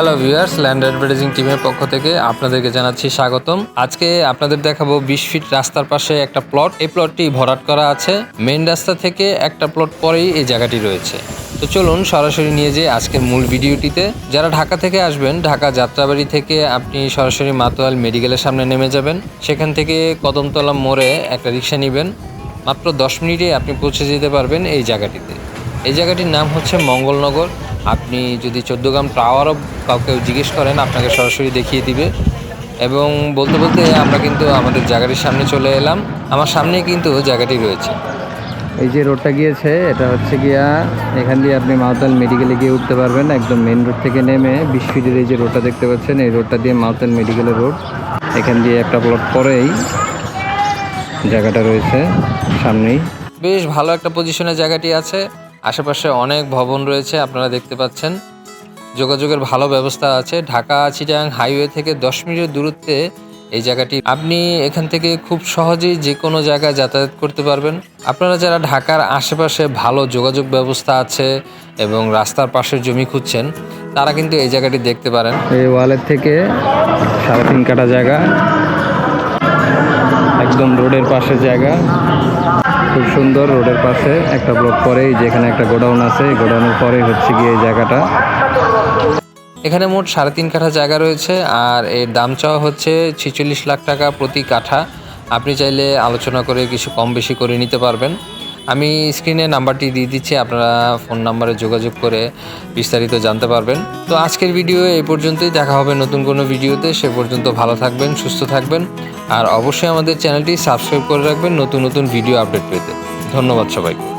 Hello viewers land advertising টিমের পক্ষ থেকে আপনাদেরকে জানাচ্ছি স্বাগতম। আজকে আপনাদের দেখাবো বিশ ফিট রাস্তার পাশে একটা প্লট এই প্লটটি ভরাট করা আছে। মেন রাস্তা থেকে একটা প্লট পরেই এই জায়গাটি রয়েছে। তো চলুন সরাসরি নিয়ে যাই আজকের মূল ভিডিওটিতে। যারা ঢাকা থেকে আসবেন, ঢাকা যাত্রাবাড়ি থেকে আপনি সরাসরি মাতোয়াল মেডিকেলের সামনে নেমে যাবেন। সেখান থেকে কদমতলা মোড়ে একটা রিক্সা নেবেন। মাত্র দশ মিনিটে আপনি পৌঁছে যেতে পারবেন এই জায়গাটিতে। এই জায়গাটির নাম হচ্ছে মঙ্গলনগর। আপনি যদি চোদ্দগ্রাম টাওয়ারও কাউকে জিজ্ঞেস করেন আপনাকে সরাসরি দেখিয়ে দিবে। এবং বলতে বলতে আমরা কিন্তু আমাদের জায়গাটির সামনে চলে এলাম। আমার সামনেই কিন্তু জায়গাটি রয়েছে। এই যে রোডটা গিয়েছে এটা হচ্ছে গিয়া এখান দিয়ে আপনি মাউতাল মেডিকেলে গিয়ে উঠতে পারবেন। একদম মেন রোড থেকে নেমে বিশ ফিটের এই যে রোডটা দেখতে পাচ্ছেন এই রোডটা দিয়ে মাউতাল মেডিকেলের রোড এখান দিয়ে একটা প্লট পরেই জায়গাটা রয়েছে সামনেই। বেশ ভালো একটা পজিশনে জায়গাটি আছে। আশেপাশে অনেক ভবন রয়েছে, আপনারা দেখতে পাচ্ছেন। যোগাযোগের ভালো ব্যবস্থা আছে। ঢাকা, চিটাং হাইওয়ে থেকে দশ মিনিটের দূরত্বে এই জায়গাটি আপনি এখান থেকে খুব সহজেই যে কোনো জায়গায় যাতায়াত করতে পারবেন। আপনারা যারা ঢাকার আশেপাশে ভালো যোগাযোগ ব্যবস্থা আছে এবং রাস্তার পাশের জমি খুঁজছেন, তারা কিন্তু এই জায়গাটি দেখতে পারেন। এই ওয়ালের থেকে সাড়ে তিন কাটা জায়গা, একদম রোডের পাশে জায়গা। খুব সুন্দর রোডের পাশে একটা ব্লক পরেই যেখানে একটা গোডাউন আছে গোডাউনের পরেই হচ্ছে গিয়ে এই জায়গাটা। এখানে মোট সাড়ে তিন কাঠা জায়গা রয়েছে আর এর দাম চাওয়া হচ্ছে ছেচল্লিশ লাখ টাকা প্রতি কাঠা। আপনি চাইলে আলোচনা করে কিছু কম বেশি করে নিতে পারবেন। আমি স্ক্রিনে নাম্বারটি দিয়ে দিচ্ছি, আপনারা ফোন নাম্বারে যোগাযোগ করে বিস্তারিত জানতে পারবেন। তো আজকের ভিডিও এই পর্যন্তই, দেখা হবে নতুন কোনো ভিডিওতে সে পর্যন্ত ভালো থাকবেন, সুস্থ থাকবেন, আর অবশ্যই আমাদের চ্যানেলটি সাবস্ক্রাইব করে রাখবেন নতুন নতুন ভিডিও আপডেট পেতে। ধন্যবাদ সবাইকে।